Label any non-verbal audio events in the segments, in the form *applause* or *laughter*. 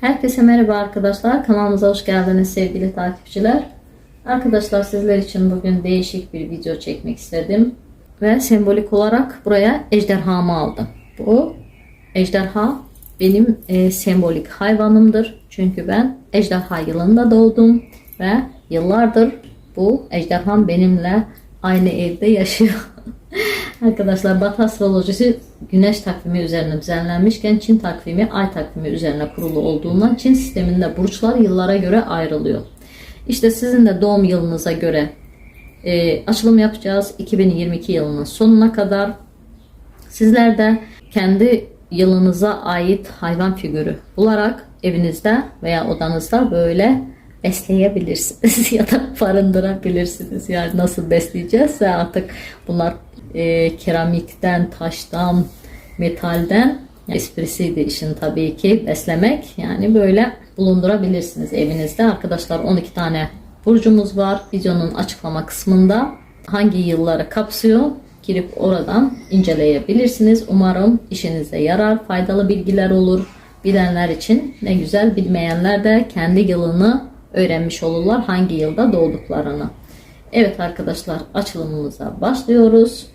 Herkese merhaba arkadaşlar. Kanalımıza hoş geldiniz sevgili takipçiler. Arkadaşlar sizler için bugün değişik bir video çekmek istedim. Ve sembolik olarak buraya ejderhamı aldım. Bu ejderha benim e, sembolik hayvanımdır. Çünkü ben ejderha yılında doğdum. Ve yıllardır bu ejderham benimle aynı evde yaşıyor. *laughs* Arkadaşlar Batı astrolojisi güneş takvimi üzerine düzenlenmişken Çin takvimi ay takvimi üzerine kurulu olduğundan Çin sisteminde burçlar yıllara göre ayrılıyor. İşte sizin de doğum yılınıza göre e, açılım yapacağız 2022 yılının sonuna kadar. Sizler de kendi yılınıza ait hayvan figürü bularak evinizde veya odanızda böyle besleyebilirsiniz *laughs* ya da barındırabilirsiniz. Yani nasıl besleyeceğiz artık bunlar e, keramikten, taştan, metalden esprisiydi işin tabii ki beslemek. Yani böyle bulundurabilirsiniz evinizde. Arkadaşlar 12 tane burcumuz var. Videonun açıklama kısmında hangi yılları kapsıyor girip oradan inceleyebilirsiniz. Umarım işinize yarar, faydalı bilgiler olur. Bilenler için ne güzel, bilmeyenler de kendi yılını öğrenmiş olurlar hangi yılda doğduklarını. Evet arkadaşlar açılımımıza başlıyoruz.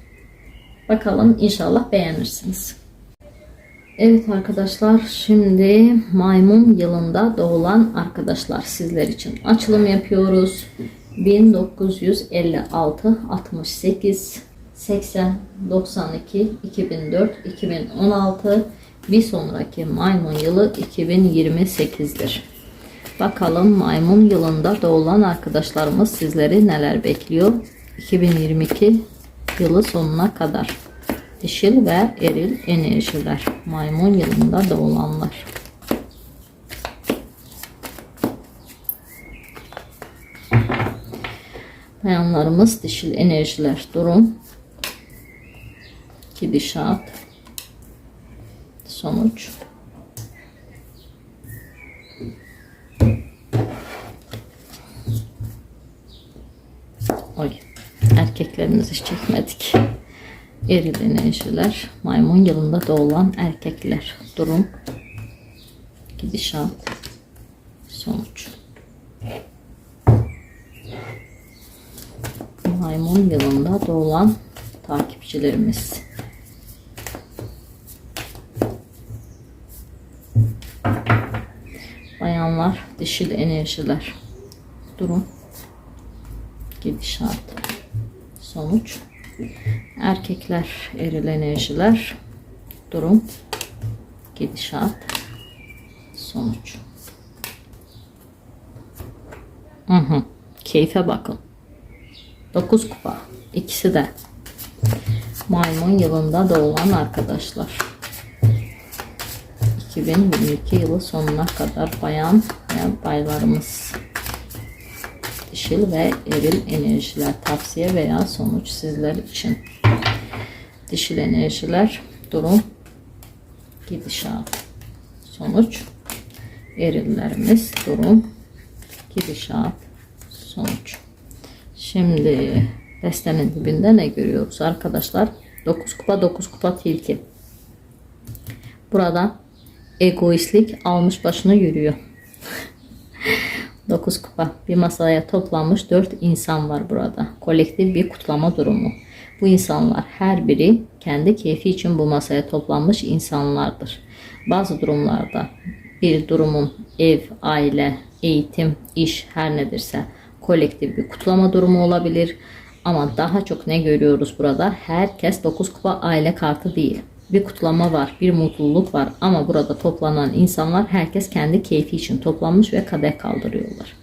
Bakalım inşallah beğenirsiniz. Evet arkadaşlar şimdi maymun yılında doğulan arkadaşlar sizler için açılım yapıyoruz. 1956, 68, 80, 92, 2004, 2016 bir sonraki maymun yılı 2028'dir. Bakalım maymun yılında doğulan arkadaşlarımız sizleri neler bekliyor? 2022 yılı sonuna kadar. Dişil ve eril enerjiler. Maymun yılında doğulanlar. Bayanlarımız dişil enerjiler durum. Gidişat. Sonuç. Erkeklerimizi hiç çekmedik. Eril enerjiler. Maymun yılında doğulan erkekler. Durum. Gidişat. Sonuç. Maymun yılında doğulan takipçilerimiz. Bayanlar, dişil enerjiler. Durum gidişat sonuç. Erkekler eril enerjiler durum gidişat sonuç. Hı hı. keyfe bakın. 9 kupa ikisi de maymun yılında doğulan arkadaşlar. 2022 yılı sonuna kadar bayan ve baylarımız dişil ve eril enerjiler tavsiye veya sonuç sizler için. Dişil enerjiler durum gidişat sonuç erillerimiz durum gidişat sonuç. Şimdi destenin dibinde ne görüyoruz arkadaşlar? 9 kupa 9 kupa tilki. Burada egoistlik almış başını yürüyor. *laughs* 9 kupa bir masaya toplanmış 4 insan var burada. Kolektif bir kutlama durumu. Bu insanlar her biri kendi keyfi için bu masaya toplanmış insanlardır. Bazı durumlarda bir durumun ev, aile, eğitim, iş her nedirse kolektif bir kutlama durumu olabilir. Ama daha çok ne görüyoruz burada? Herkes 9 kupa aile kartı değil bir kutlama var, bir mutluluk var ama burada toplanan insanlar herkes kendi keyfi için toplanmış ve kadeh kaldırıyorlar.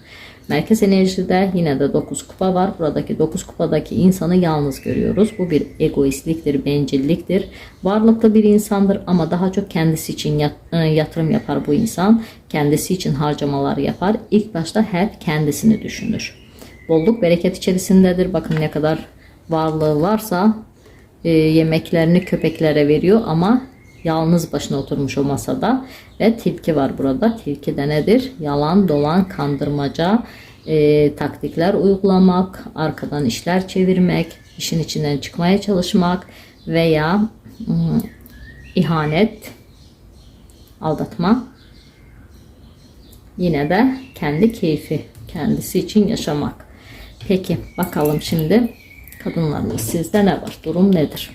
Merkez enerjide yine de 9 kupa var. Buradaki 9 kupadaki insanı yalnız görüyoruz. Bu bir egoistliktir, bencilliktir. Varlıklı bir insandır ama daha çok kendisi için e, yatırım yapar bu insan. Kendisi için harcamalar yapar. İlk başta hep kendisini düşünür. Bolluk bereket içerisindedir. Bakın ne kadar varlığı varsa e, yemeklerini köpeklere veriyor ama yalnız başına oturmuş o masada ve tilki var burada. Tilki de nedir? Yalan, dolan, kandırmaca, e, taktikler uygulamak, arkadan işler çevirmek, işin içinden çıkmaya çalışmak veya ım, ihanet, aldatma yine de kendi keyfi, kendisi için yaşamak. Peki bakalım şimdi kadınlarımız sizde ne var? Durum nedir?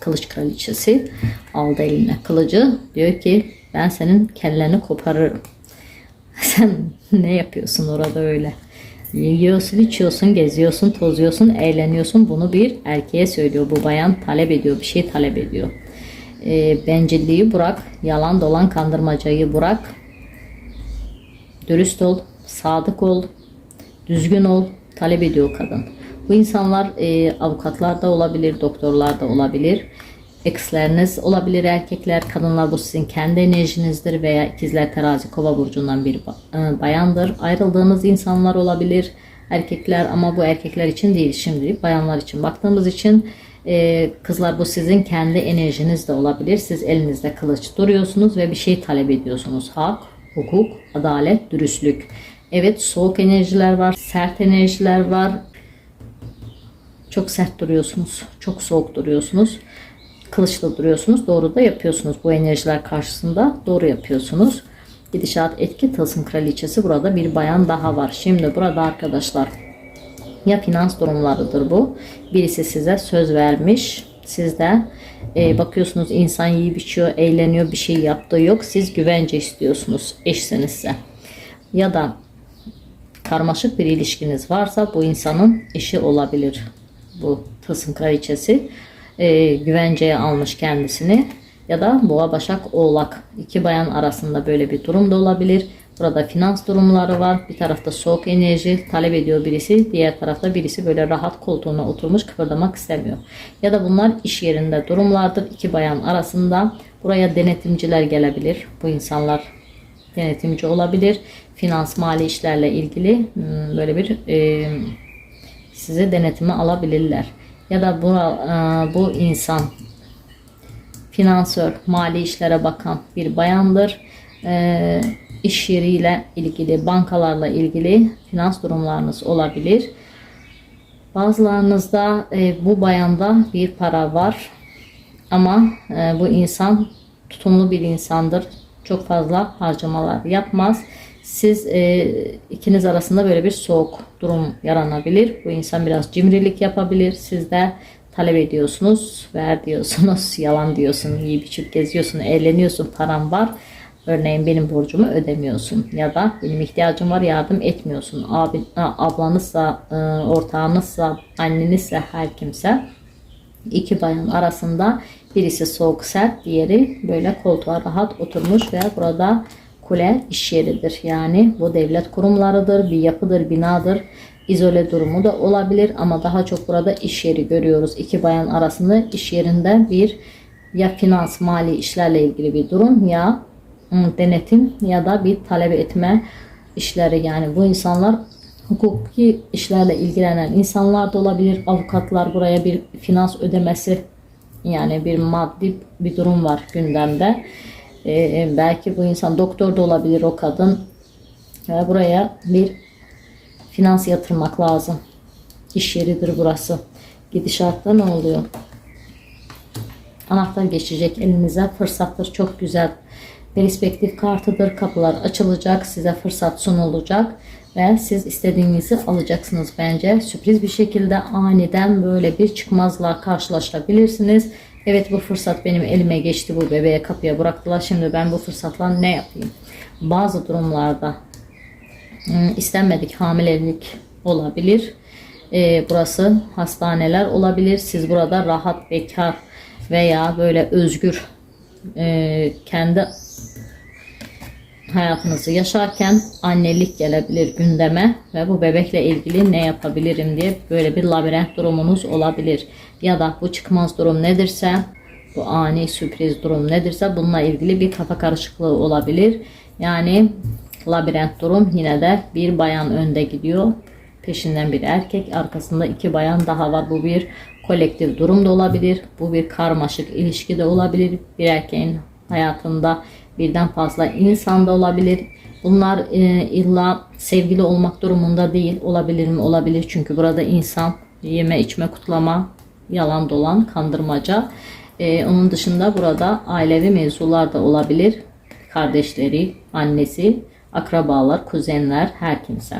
Kılıç kraliçesi aldı eline kılıcı. Diyor ki ben senin kelleni koparırım. *laughs* Sen ne yapıyorsun orada öyle? Yiyorsun, içiyorsun, geziyorsun, tozuyorsun, eğleniyorsun. Bunu bir erkeğe söylüyor. Bu bayan talep ediyor, bir şey talep ediyor. E, bencilliği bırak, yalan dolan kandırmacayı bırak. Dürüst ol, sadık ol, düzgün ol, talep ediyor kadın. Bu insanlar e, avukatlar da olabilir, doktorlar da olabilir. Eksleriniz olabilir erkekler, kadınlar bu sizin kendi enerjinizdir veya ikizler terazi kova burcundan bir e, bayandır. Ayrıldığınız insanlar olabilir erkekler ama bu erkekler için değil şimdi bayanlar için baktığımız için e, kızlar bu sizin kendi enerjiniz de olabilir. Siz elinizde kılıç duruyorsunuz ve bir şey talep ediyorsunuz. Hak, hukuk, adalet, dürüstlük. Evet soğuk enerjiler var, sert enerjiler var, çok sert duruyorsunuz. Çok soğuk duruyorsunuz. Kılıçlı duruyorsunuz. Doğru da yapıyorsunuz. Bu enerjiler karşısında doğru yapıyorsunuz. Gidişat etki tılsım kraliçesi burada bir bayan daha var. Şimdi burada arkadaşlar ya finans durumlarıdır bu. Birisi size söz vermiş. Siz de e, bakıyorsunuz insan yiyip içiyor, eğleniyor, bir şey yaptığı yok. Siz güvence istiyorsunuz eşsinizse. Ya da karmaşık bir ilişkiniz varsa bu insanın eşi olabilir. Bu tılsım kraliçesi e, güvenceye almış kendisini ya da boğa başak oğlak iki bayan arasında böyle bir durum da olabilir. Burada finans durumları var. Bir tarafta soğuk enerji talep ediyor birisi. Diğer tarafta birisi böyle rahat koltuğuna oturmuş kıpırdamak istemiyor. Ya da bunlar iş yerinde durumlardır. iki bayan arasında. Buraya denetimciler gelebilir. Bu insanlar denetimci olabilir. Finans mali işlerle ilgili hmm, böyle bir e, sizi denetime alabilirler. Ya da bu, e, bu insan finansör, mali işlere bakan bir bayandır. E, iş yeriyle ilgili, bankalarla ilgili finans durumlarınız olabilir. Bazılarınızda e, bu bayanda bir para var ama bu insan tutumlu bir insandır. Çok fazla harcamalar yapmaz. Siz e, ikiniz arasında böyle bir soğuk durum yaranabilir. Bu insan biraz cimrilik yapabilir. Siz de talep ediyorsunuz, ver diyorsunuz, *laughs* yalan diyorsun, yiyip içip geziyorsun, eğleniyorsun, param var. Örneğin benim borcumu ödemiyorsun ya da benim ihtiyacım var yardım etmiyorsun. Abi, ablanızsa, e, ortağınızsa, annenizse, her kimse iki bayan arasında birisi soğuk sert, diğeri böyle koltuğa rahat oturmuş ve burada kule iş yeridir. Yani bu devlet kurumlarıdır, bir yapıdır, binadır. İzole durumu da olabilir ama daha çok burada iş yeri görüyoruz. İki bayan arasında iş yerinde bir ya finans, mali işlerle ilgili bir durum ya denetim ya da bir talep etme işleri yani bu insanlar hukuki işlerle ilgilenen insanlar da olabilir. Avukatlar buraya bir finans ödemesi yani bir maddi bir durum var gündemde. Ee, belki bu insan doktor da olabilir o kadın. Ve buraya bir finans yatırmak lazım. İş yeridir burası. Gidişatta ne oluyor? Anahtar geçecek elinize. Fırsattır. Çok güzel. Perspektif kartıdır. Kapılar açılacak. Size fırsat sunulacak. Ve siz istediğinizi alacaksınız bence. Sürpriz bir şekilde aniden böyle bir çıkmazla karşılaşabilirsiniz. Evet bu fırsat benim elime geçti. Bu bebeğe kapıya bıraktılar. Şimdi ben bu fırsatla ne yapayım? Bazı durumlarda istenmedik hamilelik olabilir. Ee, burası hastaneler olabilir. Siz burada rahat bekar veya böyle özgür e, kendi hayatınızı yaşarken annelik gelebilir gündeme ve bu bebekle ilgili ne yapabilirim diye böyle bir labirent durumunuz olabilir. Ya da bu çıkmaz durum nedirse bu ani sürpriz durum nedirse bununla ilgili bir kafa karışıklığı olabilir. Yani labirent durum yine de bir bayan önde gidiyor. Peşinden bir erkek arkasında iki bayan daha var. Bu bir kolektif durum da olabilir. Bu bir karmaşık ilişki de olabilir. Bir erkeğin hayatında birden fazla insan da olabilir. Bunlar e, illa sevgili olmak durumunda değil. Olabilir mi? Olabilir. Çünkü burada insan yeme içme kutlama yalan dolan kandırmaca. E, onun dışında burada ailevi mevzular da olabilir. kardeşleri, annesi, akrabalar, kuzenler, her kimse.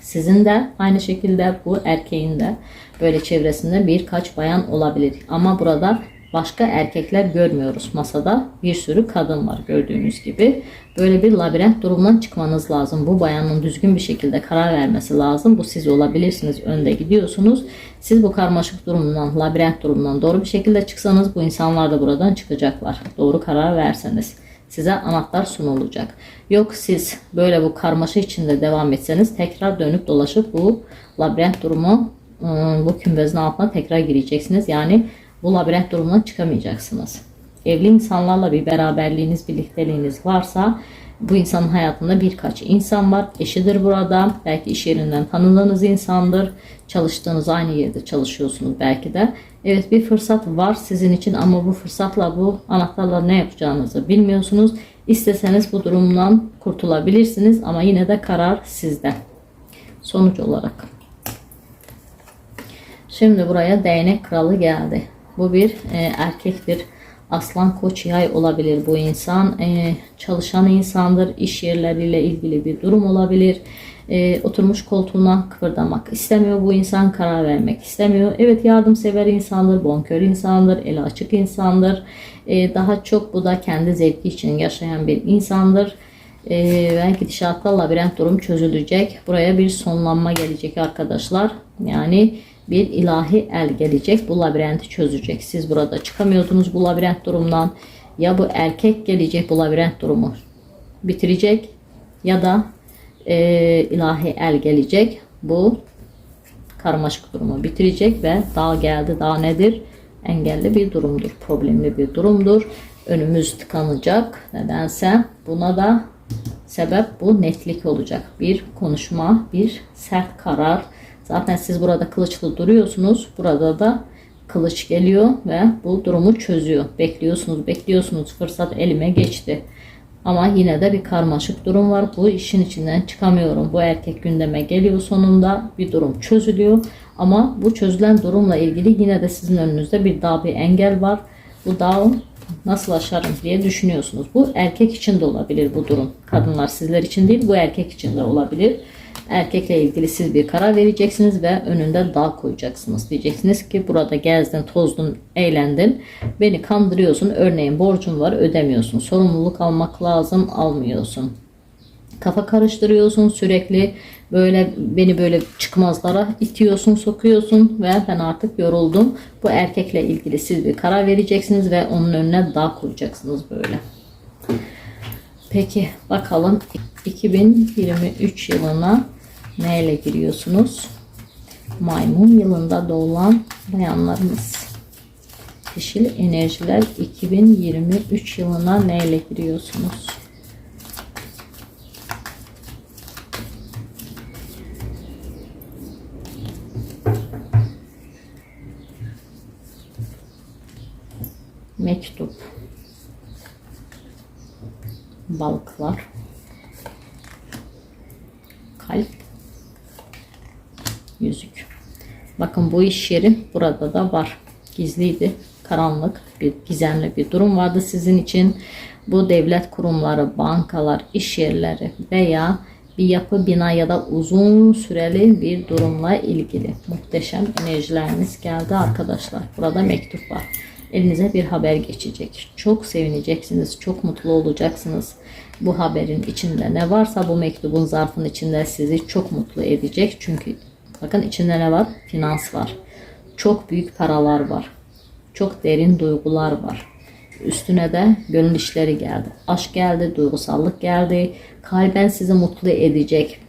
Sizin de aynı şekilde bu erkeğin de böyle çevresinde birkaç bayan olabilir. Ama burada başka erkekler görmüyoruz. Masada bir sürü kadın var gördüğünüz gibi. Böyle bir labirent durumundan çıkmanız lazım. Bu bayanın düzgün bir şekilde karar vermesi lazım. Bu siz olabilirsiniz. Önde gidiyorsunuz. Siz bu karmaşık durumdan, labirent durumundan doğru bir şekilde çıksanız bu insanlar da buradan çıkacaklar. Doğru karar verseniz size anahtar sunulacak. Yok siz böyle bu karmaşa içinde devam etseniz tekrar dönüp dolaşıp bu labirent durumu ıı, bu kümbezin altına tekrar gireceksiniz. Yani bu labirent durumundan çıkamayacaksınız. Evli insanlarla bir beraberliğiniz, birlikteliğiniz varsa bu insanın hayatında birkaç insan var. Eşidir burada. Belki iş yerinden tanıdığınız insandır. Çalıştığınız aynı yerde çalışıyorsunuz belki de. Evet bir fırsat var sizin için ama bu fırsatla bu anahtarla ne yapacağınızı bilmiyorsunuz. İsteseniz bu durumdan kurtulabilirsiniz ama yine de karar sizde. Sonuç olarak. Şimdi buraya değnek kralı geldi. Bu bir e, erkektir. Aslan koç yay olabilir bu insan. E, çalışan insandır. İş yerleriyle ilgili bir durum olabilir. E, oturmuş koltuğuna kıpırdamak istemiyor. Bu insan karar vermek istemiyor. Evet yardımsever insandır. Bonkör insandır. Eli açık insandır. E, daha çok bu da kendi zevki için yaşayan bir insandır. E, ve gidişatta labirent durum çözülecek. Buraya bir sonlanma gelecek arkadaşlar. Yani bir ilahi el gelecek bu labirenti çözecek. Siz burada çıkamıyordunuz bu labirent durumdan. Ya bu erkek gelecek bu labirent durumu bitirecek ya da e, ilahi el gelecek bu karmaşık durumu bitirecek ve dağ geldi dağ nedir? Engelli bir durumdur, problemli bir durumdur. Önümüz tıkanacak nedense buna da sebep bu netlik olacak. Bir konuşma, bir sert karar, Zaten siz burada kılıçlı duruyorsunuz. Burada da kılıç geliyor ve bu durumu çözüyor. Bekliyorsunuz, bekliyorsunuz. Fırsat elime geçti. Ama yine de bir karmaşık durum var. Bu işin içinden çıkamıyorum. Bu erkek gündeme geliyor sonunda. Bir durum çözülüyor. Ama bu çözülen durumla ilgili yine de sizin önünüzde bir daha bir engel var. Bu dağı nasıl aşarım diye düşünüyorsunuz. Bu erkek için de olabilir bu durum. Kadınlar sizler için değil bu erkek için de olabilir. Erkekle ilgili siz bir karar vereceksiniz ve önünde dağ koyacaksınız. Diyeceksiniz ki burada gezdin, tozdun, eğlendin. Beni kandırıyorsun. Örneğin borcun var ödemiyorsun. Sorumluluk almak lazım almıyorsun. Kafa karıştırıyorsun sürekli böyle beni böyle çıkmazlara itiyorsun sokuyorsun ve ben artık yoruldum. Bu erkekle ilgili siz bir karar vereceksiniz ve onun önüne dağ koyacaksınız böyle. Peki bakalım 2023 yılına neyle giriyorsunuz? Maymun yılında doğulan bayanlarımız. Dişil enerjiler 2023 yılına neyle giriyorsunuz? Mektup. Balıklar. Kalp yüzük. Bu iş yeri burada da var. Gizliydi. Karanlık bir gizemli bir durum vardı sizin için. Bu devlet kurumları, bankalar, iş yerleri veya bir yapı, bina ya da uzun süreli bir durumla ilgili muhteşem enerjileriniz geldi arkadaşlar. Burada mektup var. Elinize bir haber geçecek. Çok sevineceksiniz, çok mutlu olacaksınız. Bu haberin içinde ne varsa bu mektubun zarfın içinde sizi çok mutlu edecek. Çünkü Bakın içinde ne var? Finans var. Çok büyük paralar var. Çok derin duygular var. Üstüne de gönül işleri geldi. Aşk geldi, duygusallık geldi. Kalben sizi mutlu edecek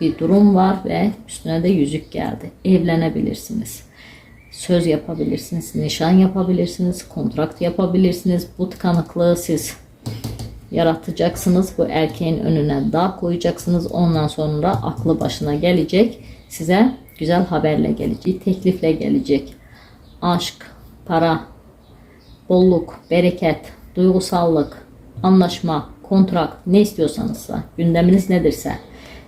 bir durum var ve üstüne de yüzük geldi. Evlenebilirsiniz. Söz yapabilirsiniz, nişan yapabilirsiniz, kontrakt yapabilirsiniz. Bu tıkanıklığı siz yaratacaksınız. Bu erkeğin önüne dağ koyacaksınız. Ondan sonra aklı başına gelecek size güzel haberle gelecek, teklifle gelecek. Aşk, para, bolluk, bereket, duygusallık, anlaşma, kontrat ne istiyorsanızsa, gündeminiz nedirse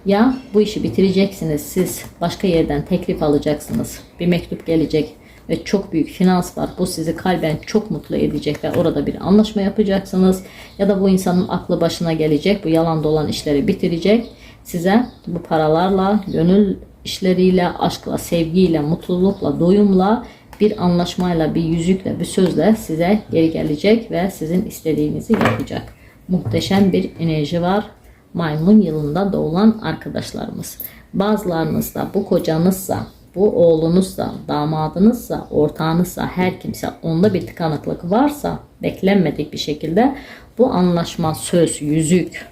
ya bu işi bitireceksiniz siz başka yerden teklif alacaksınız. Bir mektup gelecek ve çok büyük finans var. Bu sizi kalben çok mutlu edecek ve orada bir anlaşma yapacaksınız. Ya da bu insanın aklı başına gelecek. Bu yalan dolan işleri bitirecek. Size bu paralarla, gönül işleriyle, aşkla, sevgiyle, mutlulukla, doyumla bir anlaşmayla, bir yüzükle, bir sözle size geri gelecek ve sizin istediğinizi yapacak. Muhteşem bir enerji var. Maymun yılında doğulan arkadaşlarımız. Bazılarınızda bu kocanızsa, bu oğlunuzsa, damadınızsa, ortağınızsa, her kimse onda bir tıkanıklık varsa beklenmedik bir şekilde bu anlaşma, söz, yüzük,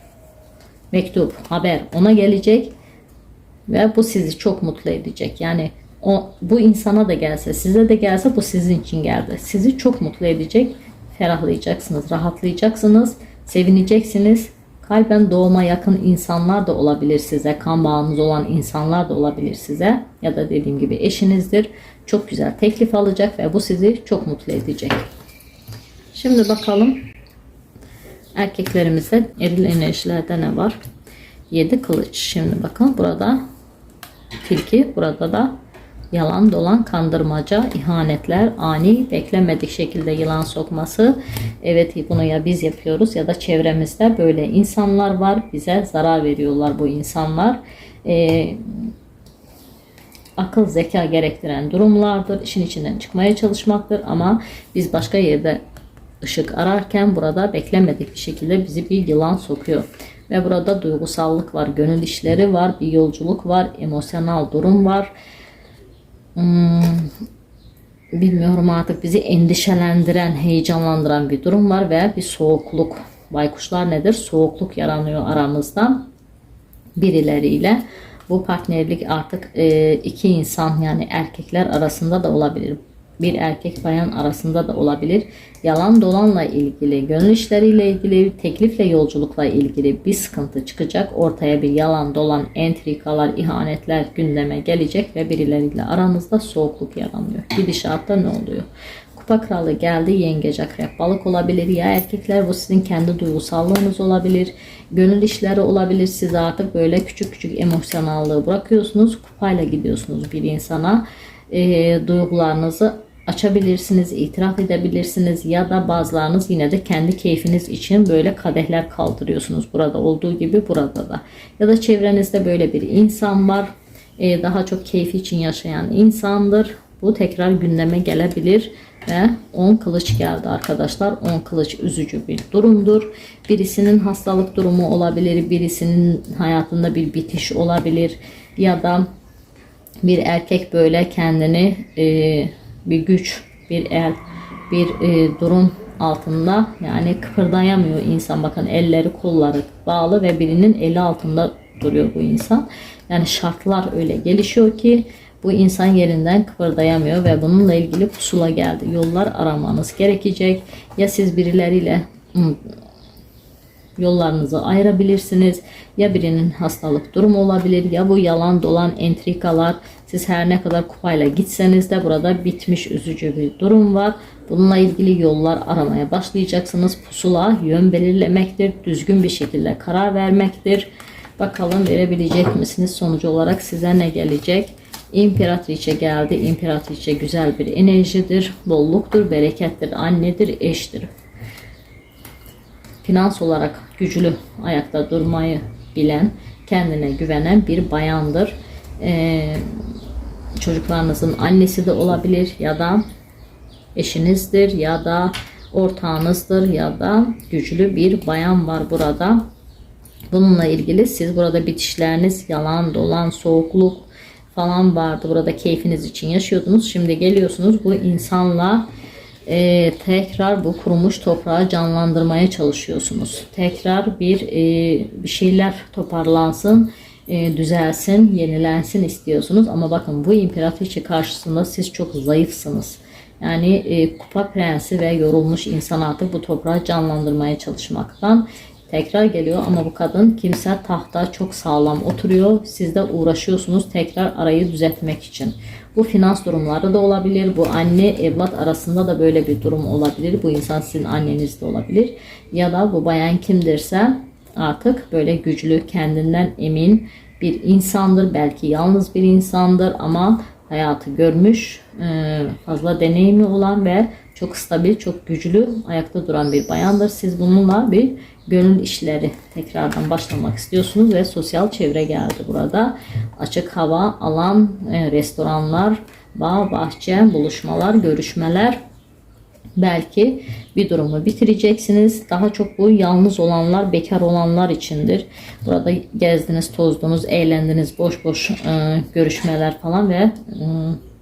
mektup, haber ona gelecek ve bu sizi çok mutlu edecek. Yani o bu insana da gelse, size de gelse bu sizin için geldi. Sizi çok mutlu edecek. Ferahlayacaksınız, rahatlayacaksınız, sevineceksiniz. Kalben doğuma yakın insanlar da olabilir size. Kan bağınız olan insanlar da olabilir size. Ya da dediğim gibi eşinizdir. Çok güzel teklif alacak ve bu sizi çok mutlu edecek. Şimdi bakalım erkeklerimizde eril enerjilerde ne var? 7 kılıç. Şimdi bakın burada tilki, burada da yalan dolan kandırmaca, ihanetler, ani beklenmedik şekilde yılan sokması. Evet bunu ya biz yapıyoruz ya da çevremizde böyle insanlar var. Bize zarar veriyorlar bu insanlar. Ee, akıl zeka gerektiren durumlardır. İşin içinden çıkmaya çalışmaktır ama biz başka yerde ışık ararken burada beklenmedik bir şekilde bizi bir yılan sokuyor. Ve burada duygusallık var, gönül işleri var, bir yolculuk var, emosyonel durum var. Hmm, bilmiyorum artık bizi endişelendiren, heyecanlandıran bir durum var ve bir soğukluk. Baykuşlar nedir? Soğukluk yaranıyor aramızda birileriyle. Bu partnerlik artık e, iki insan yani erkekler arasında da olabilir bir erkek bayan arasında da olabilir. Yalan dolanla ilgili, gönül işleriyle ilgili, teklifle yolculukla ilgili bir sıkıntı çıkacak. Ortaya bir yalan dolan, entrikalar, ihanetler gündeme gelecek ve birileriyle aranızda soğukluk yaranıyor. Gidişatta ne oluyor? Kupa kralı geldi yengeç akrep balık olabilir ya erkekler bu sizin kendi duygusallığınız olabilir gönül işleri olabilir siz artık böyle küçük küçük emosyonallığı bırakıyorsunuz kupayla gidiyorsunuz bir insana e, duygularınızı açabilirsiniz, itiraf edebilirsiniz ya da bazılarınız yine de kendi keyfiniz için böyle kadehler kaldırıyorsunuz. Burada olduğu gibi burada da. Ya da çevrenizde böyle bir insan var. Ee, daha çok keyfi için yaşayan insandır. Bu tekrar gündeme gelebilir ve 10 kılıç geldi arkadaşlar. 10 kılıç üzücü bir durumdur. Birisinin hastalık durumu olabilir, birisinin hayatında bir bitiş olabilir ya da bir erkek böyle kendini e, bir güç, bir el, bir e, durum altında yani kıpırdayamıyor insan. Bakın elleri kolları bağlı ve birinin eli altında duruyor bu insan. Yani şartlar öyle gelişiyor ki bu insan yerinden kıpırdayamıyor ve bununla ilgili pusula geldi. Yollar aramanız gerekecek. Ya siz birileriyle yollarınızı ayırabilirsiniz. Ya birinin hastalık durumu olabilir ya bu yalan dolan entrikalar siz her ne kadar kupayla gitseniz de burada bitmiş üzücü bir durum var. Bununla ilgili yollar aramaya başlayacaksınız. Pusula yön belirlemektir. Düzgün bir şekilde karar vermektir. Bakalım verebilecek misiniz? Sonucu olarak size ne gelecek? İmperatriçe geldi. İmperatriçe güzel bir enerjidir. Bolluktur, berekettir, annedir, eştir finans olarak güçlü ayakta durmayı bilen, kendine güvenen bir bayandır. Ee, çocuklarınızın annesi de olabilir ya da eşinizdir ya da ortağınızdır ya da güçlü bir bayan var burada. Bununla ilgili siz burada bitişleriniz yalan, dolan, soğukluk falan vardı. Burada keyfiniz için yaşıyordunuz. Şimdi geliyorsunuz bu insanla e, tekrar bu kurumuş toprağı canlandırmaya çalışıyorsunuz. Tekrar bir e, bir şeyler toparlansın, e, düzelsin, yenilensin istiyorsunuz. Ama bakın bu imparatriçe karşısında siz çok zayıfsınız. Yani e, kupa prensi ve yorulmuş insan artık bu toprağı canlandırmaya çalışmaktan tekrar geliyor ama bu kadın kimse tahta çok sağlam oturuyor. Siz de uğraşıyorsunuz tekrar arayı düzeltmek için. Bu finans durumları da olabilir. Bu anne evlat arasında da böyle bir durum olabilir. Bu insan sizin anneniz de olabilir. Ya da bu bayan kimdirse artık böyle güçlü, kendinden emin bir insandır. Belki yalnız bir insandır ama hayatı görmüş, e, fazla deneyimi olan ve çok stabil, çok güçlü, ayakta duran bir bayandır. Siz bununla bir gönül işleri tekrardan başlamak istiyorsunuz ve sosyal çevre geldi burada. Açık hava, alan, e, restoranlar, bağ, bahçe, buluşmalar, görüşmeler, belki bir durumu bitireceksiniz. Daha çok bu yalnız olanlar, bekar olanlar içindir. Burada gezdiniz, tozdunuz, eğlendiniz, boş boş e, görüşmeler falan ve e,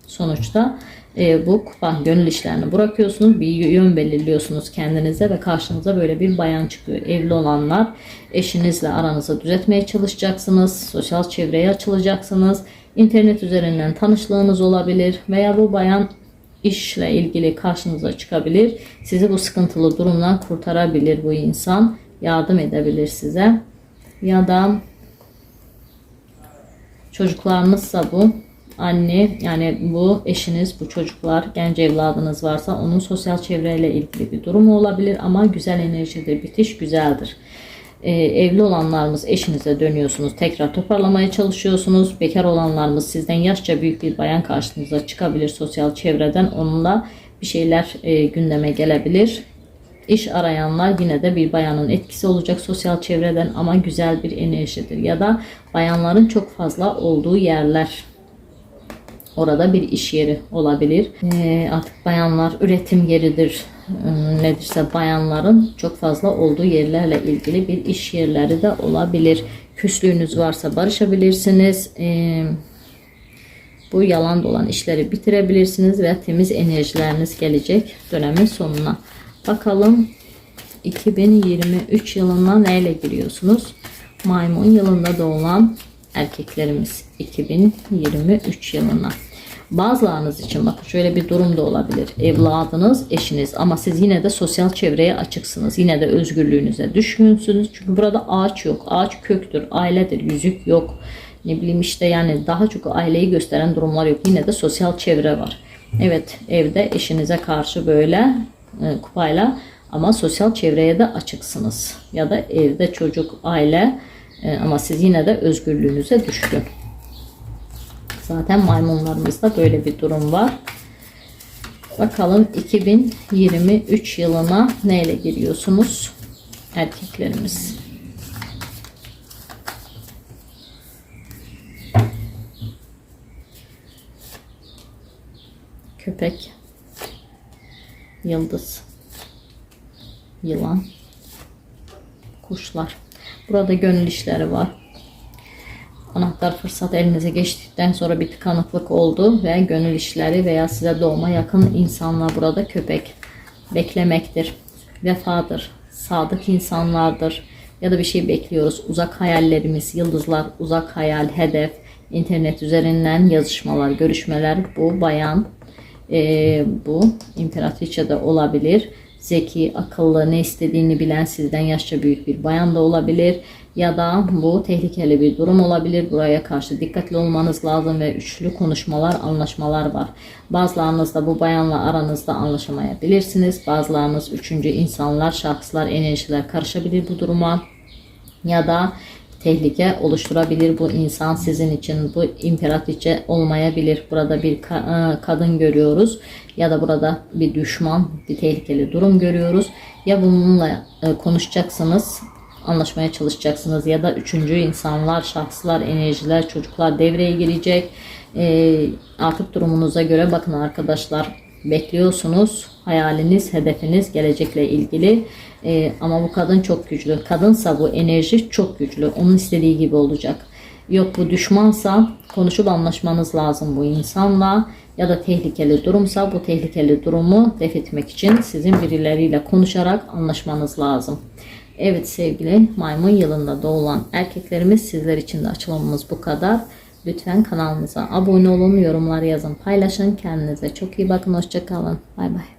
sonuçta e, bu kupa gönül işlerini bırakıyorsunuz. Bir yön belirliyorsunuz kendinize ve karşınıza böyle bir bayan çıkıyor. Evli olanlar eşinizle aranızı düzeltmeye çalışacaksınız. Sosyal çevreye açılacaksınız. İnternet üzerinden tanışlığınız olabilir veya bu bayan işle ilgili karşınıza çıkabilir. Sizi bu sıkıntılı durumdan kurtarabilir bu insan. Yardım edebilir size. Ya da çocuklarınızsa bu anne yani bu eşiniz, bu çocuklar, genç evladınız varsa onun sosyal çevreyle ilgili bir durumu olabilir ama güzel enerjidir. Bitiş güzeldir. Ee, evli olanlarımız eşinize dönüyorsunuz. Tekrar toparlamaya çalışıyorsunuz. Bekar olanlarımız sizden yaşça büyük bir bayan karşınıza çıkabilir sosyal çevreden. Onunla bir şeyler e, gündeme gelebilir. İş arayanlar yine de bir bayanın etkisi olacak sosyal çevreden ama güzel bir enerjidir. Ya da bayanların çok fazla olduğu yerler Orada bir iş yeri olabilir. Ee, artık bayanlar üretim yeridir. Ee, nedirse bayanların çok fazla olduğu yerlerle ilgili bir iş yerleri de olabilir. Küslüğünüz varsa barışabilirsiniz. Ee, bu yalan dolan işleri bitirebilirsiniz ve temiz enerjileriniz gelecek dönemin sonuna. Bakalım 2023 yılına neyle giriyorsunuz? Maymun yılında doğulan erkeklerimiz 2023 yılına. Bazılarınız için bakın şöyle bir durum da olabilir. Evladınız, eşiniz ama siz yine de sosyal çevreye açıksınız. Yine de özgürlüğünüze düşkünsünüz. Çünkü burada ağaç yok. Ağaç köktür, ailedir, yüzük yok. Ne bileyim işte yani daha çok aileyi gösteren durumlar yok. Yine de sosyal çevre var. Evet evde eşinize karşı böyle e, kupayla ama sosyal çevreye de açıksınız. Ya da evde çocuk, aile e, ama siz yine de özgürlüğünüze düşkün. Zaten maymunlarımızda böyle bir durum var. Bakalım 2023 yılına neyle giriyorsunuz erkeklerimiz? Köpek, yıldız, yılan, kuşlar. Burada gönül işleri var. Anahtar fırsat elinize geçtikten sonra bir tıkanıklık oldu ve gönül işleri veya size doğma yakın insanlar burada köpek beklemektir. Vefadır, sadık insanlardır ya da bir şey bekliyoruz. Uzak hayallerimiz, yıldızlar, uzak hayal, hedef, internet üzerinden yazışmalar, görüşmeler bu bayan, e, bu imperatrice de olabilir zeki, akıllı, ne istediğini bilen sizden yaşça büyük bir bayan da olabilir. Ya da bu tehlikeli bir durum olabilir. Buraya karşı dikkatli olmanız lazım ve üçlü konuşmalar, anlaşmalar var. Bazılarınız da bu bayanla aranızda anlaşamayabilirsiniz. Bazılarınız üçüncü insanlar, şahıslar, enerjiler karışabilir bu duruma. Ya da tehlike oluşturabilir bu insan sizin için. Bu imperatriçe olmayabilir. Burada bir ka- e, kadın görüyoruz ya da burada bir düşman, bir tehlikeli durum görüyoruz. Ya bununla e, konuşacaksınız, anlaşmaya çalışacaksınız ya da üçüncü insanlar, şahıslar, enerjiler, çocuklar devreye girecek. E, artık durumunuza göre bakın arkadaşlar bekliyorsunuz. Hayaliniz, hedefiniz gelecekle ilgili. Ee, ama bu kadın çok güçlü. Kadınsa bu enerji çok güçlü. Onun istediği gibi olacak. Yok bu düşmansa konuşup anlaşmanız lazım bu insanla ya da tehlikeli durumsa bu tehlikeli durumu def etmek için sizin birileriyle konuşarak anlaşmanız lazım. Evet sevgili maymun yılında doğulan erkeklerimiz sizler için de açılımımız bu kadar. Lütfen kanalımıza abone olun, yorumlar yazın, paylaşın. Kendinize çok iyi bakın. Hoşçakalın. Bay bay.